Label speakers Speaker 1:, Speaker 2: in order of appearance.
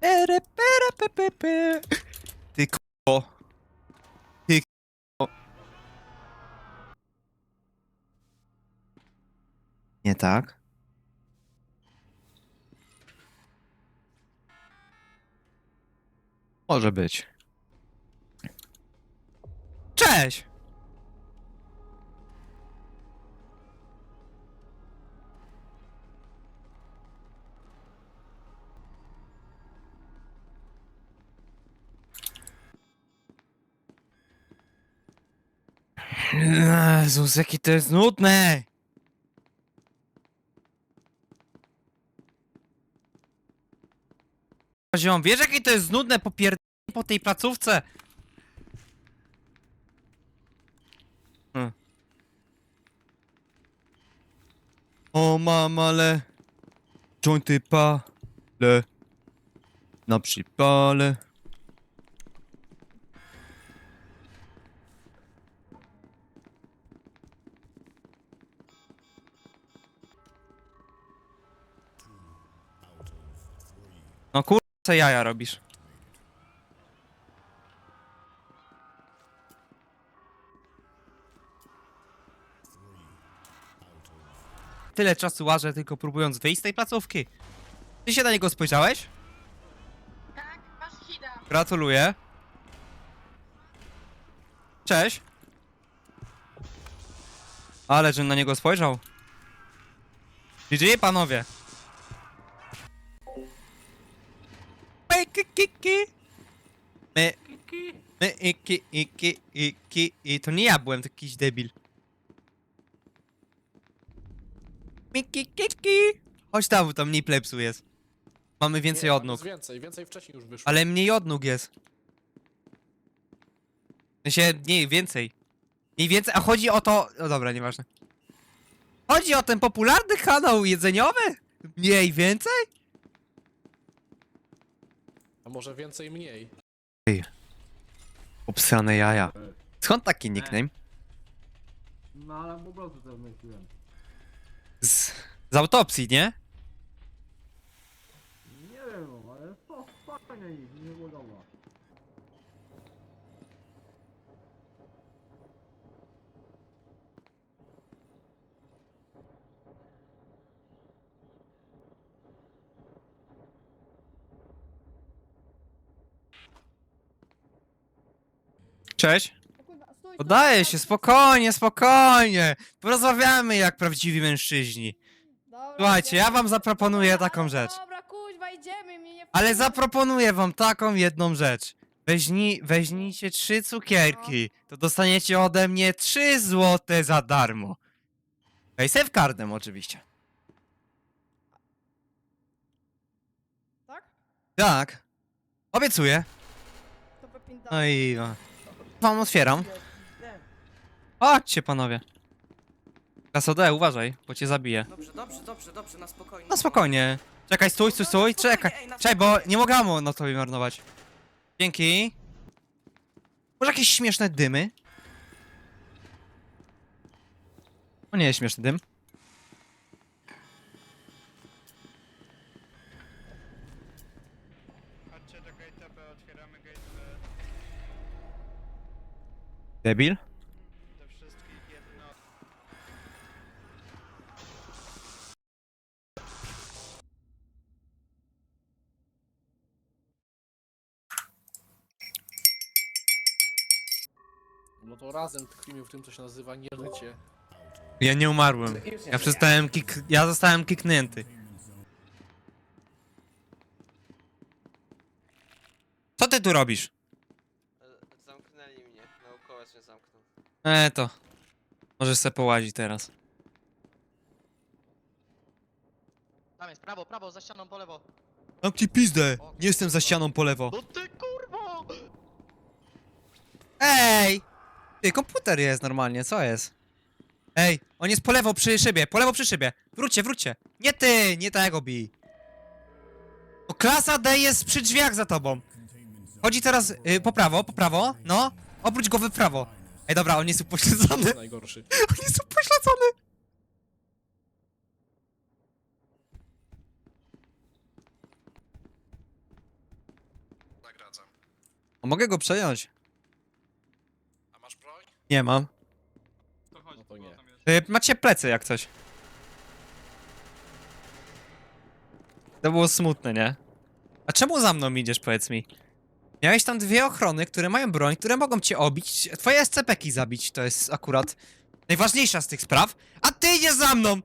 Speaker 1: Pere, pere, pe, pe, pe. Ty k***o. Ty k***o. Nie tak? Może być. Cześć! Jezus, jakie to jest nudne! Ziom, wiesz jakie to jest nudne popier... po tej placówce? Hmm. O mamale, jointy pale, na przypale. No kur... co jaja robisz? Tyle czasu łażę tylko próbując wyjść z tej placówki. Ty się na niego spojrzałeś?
Speaker 2: Tak, masz hida.
Speaker 1: Gratuluję. Cześć. Ale żem na niego spojrzał. GG, panowie. Ki, ki, ki. My, my, iki, iki, iki, i to nie ja byłem, to jakiś debil. Miki, kiki. Chodź tam, tam mniej plepsu jest. Mamy więcej
Speaker 3: nie,
Speaker 1: odnóg.
Speaker 3: Jest więcej, więcej wcześniej już wyszło.
Speaker 1: Ale mniej odnóg jest. W sensie, nie, więcej. Mniej więcej, a chodzi o to... No dobra, nieważne. Chodzi o ten popularny kanał jedzeniowy? Mniej więcej?
Speaker 3: A może więcej mniej?
Speaker 1: Obsrane jaja. Skąd taki nickname?
Speaker 4: No ale po prostu to wymyśliłem.
Speaker 1: Z, z autopsji, nie?
Speaker 4: Nie wiem, ale to fajnie ich, nie podoba.
Speaker 1: Cześć. Oddaję się, spokojnie, spokojnie. Porozmawiamy jak prawdziwi mężczyźni.
Speaker 2: Dobra,
Speaker 1: Słuchajcie, ja wam zaproponuję taką rzecz.
Speaker 2: Dobra, kuźwa, idziemy, mnie nie
Speaker 1: Ale zaproponuję wam taką jedną rzecz. Weźni, weźnijcie trzy cukierki, to dostaniecie ode mnie 3 złote za darmo. Ej, save cardem oczywiście.
Speaker 2: Tak?
Speaker 1: Tak. Obiecuję.
Speaker 2: To pepinda.
Speaker 1: No i... no. Wam otwieram. Chodźcie panowie. Kasode, uważaj, bo cię zabiję.
Speaker 5: Dobrze, dobrze, dobrze, dobrze, na spokojnie.
Speaker 1: No spokojnie. Czekaj, stój, stój, stój, czekaj.
Speaker 5: Ej, na
Speaker 1: Czekaj, bo nie mogę mu no to marnować. Dzięki. Może jakieś śmieszne dymy? O nie, śmieszny dym.
Speaker 6: Chodźcie do gate'a, bo otwieramy gate
Speaker 1: Debil?
Speaker 3: No to razem tkwimy w tym, co się nazywa nieżycie.
Speaker 1: Ja nie umarłem. Ja przestałem kik... Ja zostałem kiknięty. Co ty tu robisz? E to. Możesz se połazić teraz.
Speaker 7: Tam jest, prawo, prawo, za ścianą po lewo.
Speaker 1: Zamknij pizdę! Nie jestem za ścianą po lewo.
Speaker 7: No ty kurwo!
Speaker 1: Ej! Ty, komputer jest normalnie, co jest? Ej, on jest po lewo przy szybie, po lewo przy szybie. Wróćcie, wróćcie. Nie ty, nie tego bij. O, klasa D jest przy drzwiach za tobą. Chodzi teraz y, po prawo, po prawo, no. Obróć go w prawo. Ej, dobra, on jest upośledzony.
Speaker 3: Najgorszy.
Speaker 1: On jest upośledzony.
Speaker 8: Gradzam.
Speaker 1: O, mogę go przejąć.
Speaker 8: A masz broń?
Speaker 1: Nie mam.
Speaker 3: No to nie.
Speaker 1: Y, Macie plecy jak coś. To było smutne, nie? A czemu za mną idziesz, powiedz mi? Miałeś tam dwie ochrony, które mają broń, które mogą cię obić, twoje SCP-ki zabić, to jest akurat najważniejsza z tych spraw, a ty idziesz za mną!